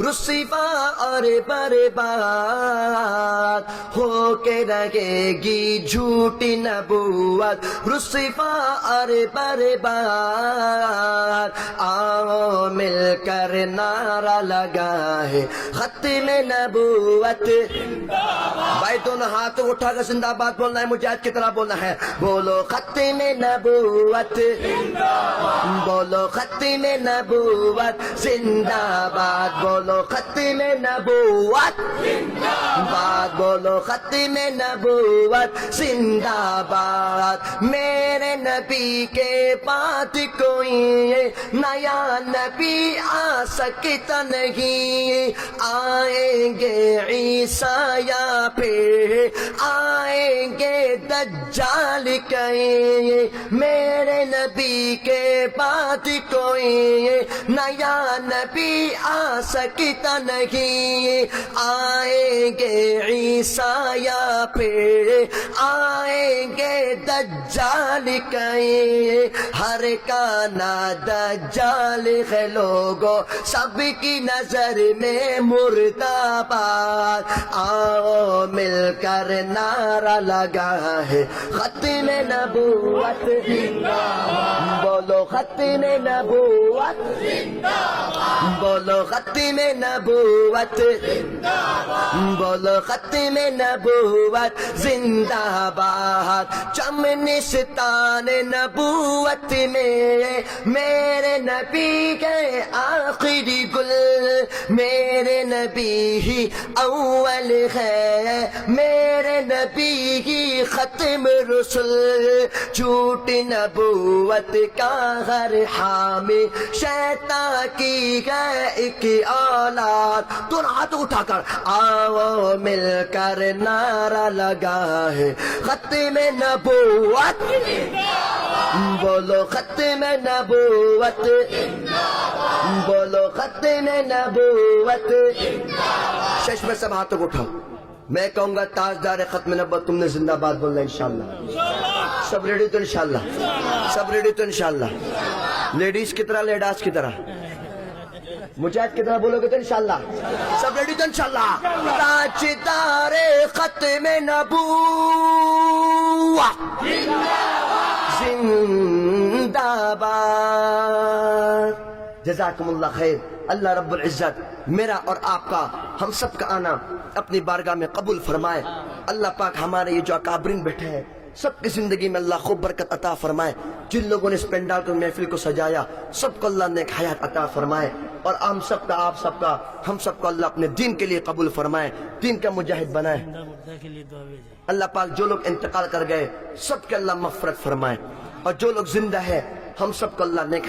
رسیفا اور برباد ہو کے رہے گی جھوٹی نبوت رسیفا اور برباد۔ آؤ مل کر نعرہ لگا ہے ختم نبوت بھائی دونوں ہاتھ اٹھا کر زندہ باد بولنا ہے مجاہد کی طرح بولنا ہے بولو ختم نبوت بولو ختم ختم نبوت، بات بولو ختم نبوت، زندہ باد، میرے نبی کے بعد کوئی نیا نبی آ سکتا نہیں۔ آئیں گے عیسایا پھر آئیں گے دجال کہیں۔ میرے نبی کے بعد کوئی نیا نبی آ سکتا نہیں آئیں گے عیسایا پھر، آئیں گے دجال کہیں۔ ہر کا دجال ہے لوگو سب کی نظر میں مرداباد آؤ مل کر نعرہ لگا ہے، ختم نبوت بولو ختم نبوت بولو ختم نبوت بولو ختم نبوت، زندہ باد چمنستان نبوت میں میرے نبی کے آخری گل، میرے نبی ہی اول ہے، میرے نبی ہی ختم رسول، جھوٹ نبوت کا ہر حامی شیطان کی ہے ایک اولاد۔ تو ہاتھ اٹھا کر آؤ، مل کر نعرہ لگا ہے۔ ختم نبوت۔ بولو ختم نبوت۔ بولو ختم نبوت۔ شش میں سب ہاتھوں کو اٹھاؤ۔ میں کہوں گا تاجدار ختم نبوت، تم نے زندہ باد بولنا انشاءاللہ۔ سب ریڈی تو انشاءاللہ۔ سب ریڈی تو انشاءاللہ۔ لیڈیز کی طرح لیڈاس کی طرح۔ مجاہد کی طرح بولو گے تو انشاءاللہ۔ سب ریڈی تو انشاءاللہ۔ تاجدار ختم نبوت۔ زندہ باد۔ جزاکم اللہ خیر۔ اللہ رب العزت میرا اور آپ کا، ہم سب کا آنا اپنی بارگاہ میں قبول فرمائے۔ اللہ پاک ہمارے یہ جو اکابرین بیٹھے ہیں، سب کی زندگی میں اللہ خوب برکت عطا فرمائے۔ جن لوگوں نے اس پنڈال کو، محفل کو سجایا، سب کو اللہ نے حیات عطا فرمائے۔ اور ہم سب کا، آپ سب کا، ہم سب کو اللہ اپنے دین کے لیے قبول فرمائے۔ دین کا مجاہد بنائے۔ اللہ پاک جو لوگ انتقال کر گئے، سب کے اللہ مفرت فرمائے۔ اور جو لوگ زندہ ہے ہم سب کو اللہ نے